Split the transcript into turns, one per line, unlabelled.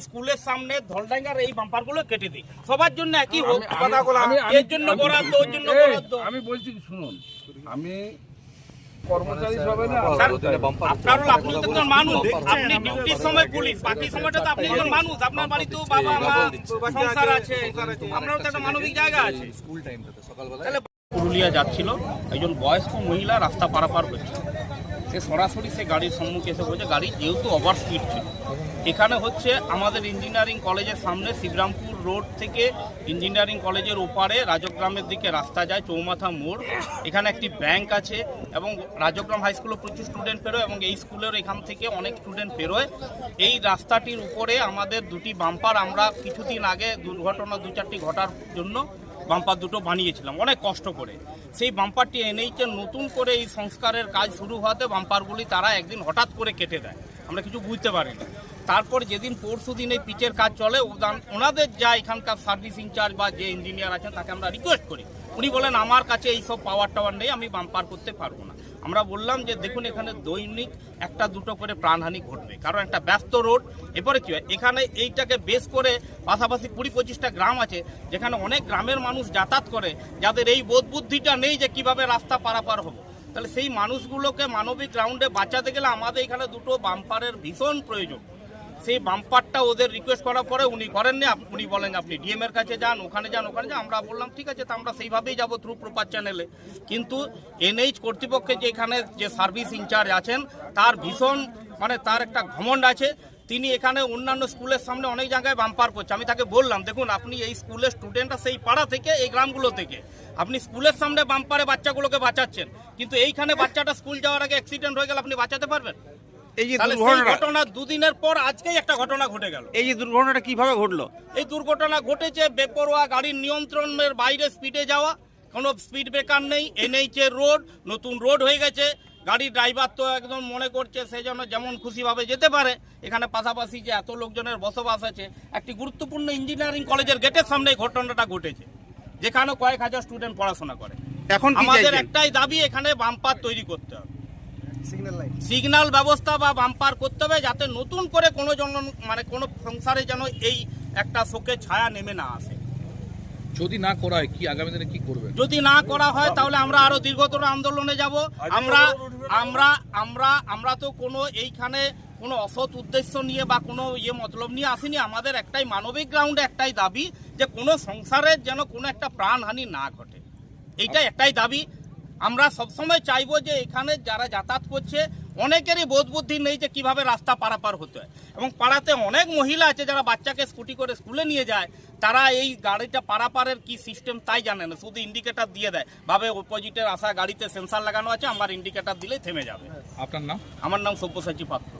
স্কুলের সামনে ধলডাঙ্গার এই বাম্পারগুলো কেটে দিই। সবার জন্য একই হোক
আমি- আমি- আমি- আমি-
এর জন্য বরাদ্দ ওর জন্য বরাদ্দ।
আমি বলছি শুনুন আমি কর্মচারী সবাই না
আপনার আপনি তো একজন মানুষ আপনি ডিউটির সময় পুলিশ বাকি সময়টা তো আপনি একজন মানুষ আপনার বাড়িতেও বাবা মা সংসার আছে আপনারও তো একটা মানবিক জায়গা আছে। তাহলে পুরুলিয়া যাচ্ছিল একজন বয়স্ক মহিলা রাস্তা পারাপার হচ্ছে সে সরাসরি সে গাড়ির সম্মুখে এসে বলছে, গাড়ি যেহেতু ওভার স্পিড ছিল। এখানে হচ্ছে আমাদের ইঞ্জিনিয়ারিং কলেজের সামনে শিবরামপুর রোড থেকে ইঞ্জিনিয়ারিং কলেজের ওপারে রাজগ্রামের দিকে রাস্তা যায়, চৌমাথা মোড়। এখানে একটি ব্যাংক আছে এবং রাজগ্রাম হাই স্কুলে প্রচুর স্টুডেন্ট পেরোয় এবং এই স্কুলের এখান থেকে অনেক স্টুডেন্ট পেরোয় এই রাস্তাটির উপরে আমাদের দুটি বাম্পার আমরা কিছুদিন আগে দুর্ঘটনা দু চারটি ঘটার জন্য বাম্পার দুটো বানিয়েছিলাম, অনেক কষ্ট করে। সেই বাম্পারটি এনেইচে নতুন করে এই সংস্কারের কাজ শুরু হওয়াতে বাম্পারগুলি তারা একদিন হঠাৎ করে কেটে দেয়, আমরা কিছু বুঝতে পারিনি। তারপর যেদিন পরশু দিন এই পিচের কাজ চলে ওনাদের যা এখানকার সার্ভিস ইনচার্জ বা যে ইঞ্জিনিয়ার আছেন, তাকে আমরা রিকোয়েস্ট করি। উনি বলেন, আমার কাছে এই সব পাওয়ার টাওয়ার নেই, আমি বাম্পার করতে পারব না। আমরা বললাম যে দেখুন এখানে দৈনিক একটা দুটো করে প্রাণহানি ঘটবে। কারণ একটা ব্যস্ত রোড, এরপরে কি হয়? এখানে এইটাকে বেস করে পাশাপাশি কুড়ি পঁচিশটা গ্রাম আছে, যেখানে অনেক গ্রামের মানুষ যাতায়াত করে, যাদের এই বোধ বুদ্ধিটা নেই যে কীভাবে রাস্তা পারাপার হব। তাহলে সেই মানুষগুলোকে মানবিক গ্রাউন্ডে বাঁচাতে গেলে আমাদের এখানে দুটো বাম্পারের ভীষণ প্রয়োজন। সেই বাম্পারটা ওদের রিকোয়েস্ট করার পরে উনি করেননি উনি বলেন আপনি ডিএম এর কাছে যান, ওখানে যান ওখানে যান, আমরা বললাম, ঠিক আছে, তো আমরা সেইভাবেই যাব থ্রু প্রপার চ্যানেলে কিন্তু এনএইচ কর্তৃপক্ষে যে এখানে যে সার্ভিস ইনচার্জ আছেন, তার ভীষণ মানে তার একটা ঘমন্ড আছে। তিনি এখানে অন্যান্য স্কুলের সামনে অনেক জায়গায় বাম্পার করছে। আমি তাকে বললাম, দেখুন, আপনি এই স্কুলের স্টুডেন্টরা সেই পাড়া থেকে, এই গ্রামগুলো থেকে। আপনি স্কুলের সামনে বাম্পারে বাচ্চাগুলোকে বাঁচাচ্ছেন। কিন্তু এইখানে বাচ্চাটা স্কুল যাওয়ার আগে অ্যাক্সিডেন্ট হয়ে গেলে আপনি বাঁচাতে পারবেন?
এই যে দুর্ঘটনা
ঘটনা দুদিনের পর আজকেই একটা ঘটনা ঘটে গেল।
এই যে দুর্ঘটনাটা কীভাবে ঘটলো?
এই দুর্ঘটনা ঘটেছে বেপরোয়া গাড়ির নিয়ন্ত্রণের বাইরে স্পিডে যাওয়া। কোনো স্পিড ব্রেকার নেই এনএইচ এর রোড নতুন রোড হয়ে গেছে। গাড়ির ড্রাইভার তো একদম মনে করছে সে যেন যেমন খুশিভাবে যেতে পারে। এখানে পাশাপাশি যে এত লোকজনের বসবাস আছে একটি গুরুত্বপূর্ণ ইঞ্জিনিয়ারিং কলেজের গেটের সামনে এই ঘটনাটা ঘটেছে যেখানে কয়েক হাজার স্টুডেন্ট পড়াশোনা করে।
এখন
আমাদের একটাই দাবি এখানে বাম্পার তৈরি করতে হবে। সিগন্যাল ব্যবস্থা বা বাম্পার করতে হবে যাতে নতুন করে কোনো জন মানে কোনো সংসারে যেন এই একটা শোকের ছায়া নেমে না আসে।
যদি না করা হয় কি আগামী দিনে কি করবেন?
যদি না করা হয় তাহলে আমরা আরও দীর্ঘতর আন্দোলনে যাব। আমরা আমরা আমরা আমরা তো কোনো এইখানে কোনো অসৎ উদ্দেশ্য নিয়ে বা কোনো ইয়ে মতলব নিয়ে আসিনি। আমাদের একটাই মানবিক গ্রাউন্ডে একটাই দাবি যে কোনো সংসারের যেন কোনো একটা প্রাণহানি না ঘটে। এইটাই একটাই দাবি। আমরা সবসময় চাইব যে এখানে যারা যাতায়াত করছে অনেকেরই বোধ বুদ্ধি নেই যে কীভাবে রাস্তা পারাপার হতে হয়। এবং পাড়াতে অনেক মহিলা আছে যারা বাচ্চাকে স্কুটি করে স্কুলে নিয়ে যায় তারা এই গাড়িটা পারাপারের কি সিস্টেম তাই জানে না শুধু ইন্ডিকেটার দিয়ে দেয়। ভাবে অপোজিটের আসা গাড়িতে সেন্সার লাগানো আছে আমার ইন্ডিকেটার দিলেই থেমে যাবে।
আপনার নাম?
আমার নাম সব্যসাচী পাত্র।